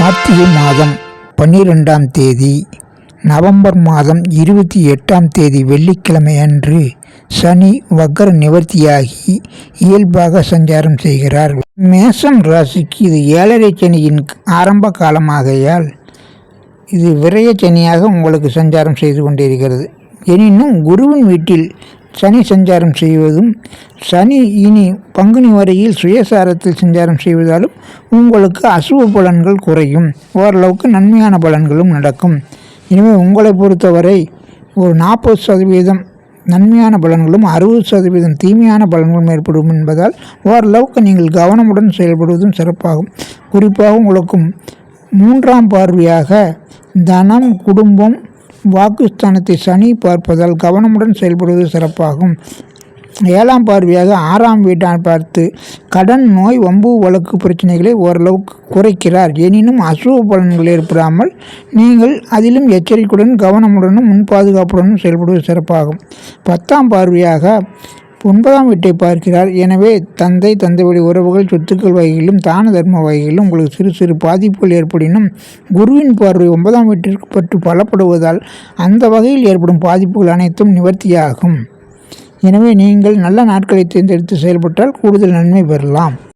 கார்த்திகை மாதம் பன்னிரெண்டாம் தேதி நவம்பர் மாதம் இருபத்தி எட்டாம் தேதி வெள்ளிக்கிழமை அன்று சனி வக்கர நிவர்த்தியாகி இயல்பாக சஞ்சாரம் செய்கிறார். மேசம் ராசிக்கு இது ஏழரை சனியின் ஆரம்ப காலமாகையால் இது விரய சனியாக உங்களுக்கு சஞ்சாரம் செய்து கொண்டிருக்கிறது. எனினும் குருவின் வீட்டில் சனி சஞ்சாரம் செய்வதும் சனி இனி பங்குனி வரையில் சுயசாரத்தில் சஞ்சாரம் செய்வதாலும் உங்களுக்கு அசுவ பலன்கள் குறையும். ஓரளவுக்கு நன்மையான பலன்களும் நடக்கும். எனவே உங்களை பொறுத்தவரை ஒரு நாற்பது சதவீதம் நன்மையான பலன்களும் அறுபது சதவீதம் தீமையான பலன்களும் ஏற்படும் என்பதால் ஓரளவுக்கு நீங்கள் கவனமுடன் செயல்படுவதும் சிறப்பாகும். குறிப்பாக உங்களுக்கும் மூன்றாம் பார்வையாக தனம் குடும்பம் வாக்குஸ்தானத்தை சனி பார்ப்பதால் கவனமுடன் செயல்படுவது சிறப்பாகும். ஏழாம் பார்வையாக ஆறாம் வீட்டான் பார்த்து கடன் நோய் வம்பு வழக்கு பிரச்சனைகளை ஓரளவுக்கு குறைக்கிறார். எனினும் அசுவ பலன்கள் ஏற்படாமல் நீங்கள் அதிலும் எச்சரிக்கையுடன் கவனமுடனும் முன் பாதுகாப்புடனும் செயல்படுவது சிறப்பாகும். பத்தாம் பார்வையாக ஒன்பதாம் வீட்டை பார்க்கிறார். எனவே தந்தை தந்தை வழி உறவுகள் சொத்துக்கள் வகையிலும் தான தர்ம வகையிலும் உங்களுக்கு சிறு சிறு பாதிப்புகள் ஏற்படினும் குருவின் பார்வை ஒன்பதாம் வீட்டிற்கு பற்றி பலப்படுவதால் அந்த வகையில் ஏற்படும் பாதிப்புகள் அனைத்தும் நிவர்த்தியாகும். எனவே நீங்கள் நல்ல நாட்களை தேர்ந்தெடுத்து செயல்பட்டால் கூடுதல் நன்மை பெறலாம்.